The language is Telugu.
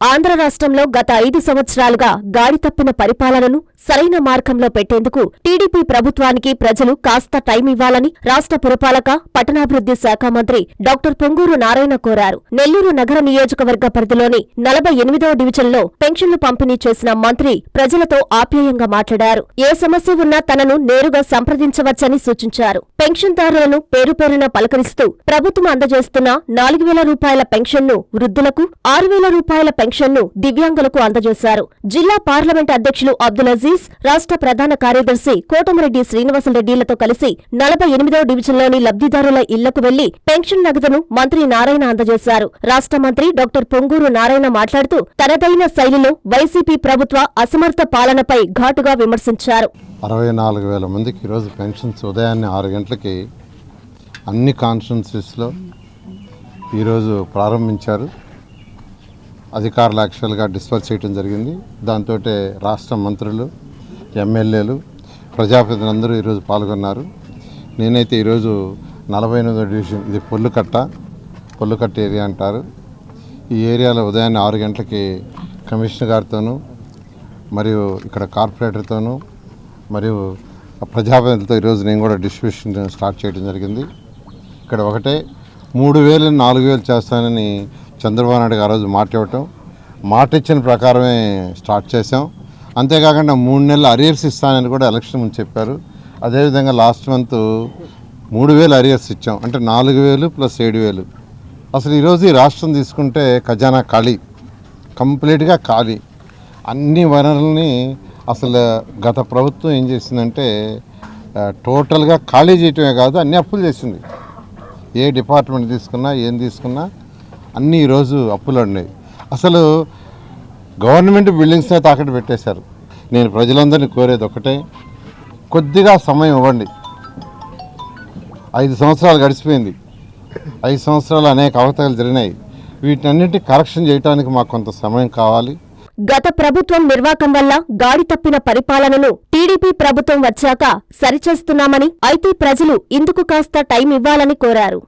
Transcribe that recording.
ఆంధ్ర రాష్ట్రంలో గత ఐదు సంవత్సరాలుగా గాడి తప్పిన పరిపాలనను సరైన మార్గంలో పెట్టేందుకు టీడీపీ ప్రభుత్వానికి ప్రజలు కాస్త టైం ఇవ్వాలని రాష్ట్ర పురపాలక పట్టణాభివృద్ధి శాఖ మంత్రి డాక్టర్ పొంగూరు నారాయణ కోరారు. నెల్లూరు నగర నియోజకవర్గ పరిధిలోని నలభై ఎనిమిదవ డివిజన్లో పెన్షన్లు పంపిణీ చేసిన మంత్రి ప్రజలతో ఆప్యాయంగా మాట్లాడారు. ఏ సమస్య ఉన్నా తనను నేరుగా సంప్రదించవచ్చని సూచించారు. పెన్షన్దారులను పేరు పేరున పలకరిస్తూ ప్రభుత్వం అందజేస్తున్న నాలుగు వేల రూపాయల పెన్షన్ను వృద్ధులకు ఆరు వేల రూపాయల పెన్షన్ను దివ్యాంగులకు అందజేశారు. జిల్లా పార్లమెంట్ అధ్యక్షులు అబ్దుల్ అజీజ్ రాష్ట్ర ప్రధాన కార్యదర్శి కోటమిరెడ్డి శ్రీనివాసరెడ్డిలతో కలిసి నలభై ఎనిమిదవ డివిజన్లోని లబ్ధిదారుల ఇళ్ళకు వెళ్ళి పెన్షన్ నగదును మంత్రి నారాయణ అందజేశారు. రాష్ట్ర మంత్రి డాక్టర్ పొంగూరు నారాయణ మాట్లాడుతూ తనదైన శైలిలో వైసీపీ ప్రభుత్వ అసమర్థ పాలనపై ఘాటుగా విమర్శించారు. అరవై నాలుగు వేల మందికి ఈరోజు పెన్షన్స్ ఉదయాన్నే ఆరు గంటలకి అన్ని కాన్స్టిట్యున్సీస్లో ఈరోజు ప్రారంభించారు. అధికారులు యాక్చువల్గా డిస్పర్స్ చేయడం జరిగింది. దాంతో రాష్ట్ర మంత్రులు ఎమ్మెల్యేలు ప్రజాప్రతినిధులందరూ ఈరోజు పాల్గొన్నారు. నేనైతే ఈరోజు నలభై ఎనిమిదో డివిజన్ ఇది పొల్లుకట్ట పొల్లుకట్ట ఏరియా అంటారు. ఈ ఏరియాలో ఉదయాన్నే ఆరు గంటలకి కమిషనర్ గారితోనూ మరియు ఇక్కడ కార్పొరేటర్తోనూ మరియు ప్రజాప్రతినిధులతో ఈరోజు నేను కూడా డిస్ట్రిబ్యూషన్ స్టార్ట్ చేయడం జరిగింది. ఇక్కడ ఒకటే మూడు వేలు నాలుగు వేలు చేస్తానని చంద్రబాబు నాయుడు గారు ఆ రోజు మాట ఇవ్వటం. మాట ఇచ్చిన ప్రకారమే స్టార్ట్ చేసాం అంతేకాకుండా మూడు నెలలు అరియర్స్ ఇస్తానని కూడా ఎలక్షన్ ముందు చెప్పారు. అదేవిధంగా లాస్ట్ మంత్ మూడు వేలు అరియర్స్ ఇచ్చాం. అంటే నాలుగు వేలు ప్లస్ ఏడు వేలు. అసలు ఈరోజు ఈ రాష్ట్రం తీసుకుంటే ఖజానా ఖాళీ. కంప్లీట్గా ఖాళీ. అన్ని వనరుల్ని అసలు గత ప్రభుత్వం ఏం చేసిందంటే టోటల్గా ఖాళీ చేయటమే కాదు అన్ని అప్పులు చేసింది. ఏ డిపార్ట్మెంట్ తీసుకున్నా ఏం తీసుకున్నా అన్నీ ఈరోజు అప్పులు ఉన్నాయి అసలు గవర్నమెంట్ బిల్డింగ్స్నే తాకట్టు పెట్టేశారు. నేను ప్రజలందరినీ కోరేది ఒకటే కొద్దిగా సమయం ఇవ్వండి. ఐదు సంవత్సరాలు గడిచిపోయింది. ఐదు సంవత్సరాలు అనేక అవతలు జరిగినాయి. వీటన్నిటి కరెక్షన్ చేయడానికి మాకు కొంత సమయం కావాలి. గత ప్రభుత్వం నిర్వాకం వల్ల గాడి తప్పిన పరిపాలనను టీడీపీ ప్రభుత్వం వచ్చాక సరిచేస్తున్నామని అయితే ప్రజలు ఇందుకు కాస్త టైం ఇవ్వాలని కోరారు.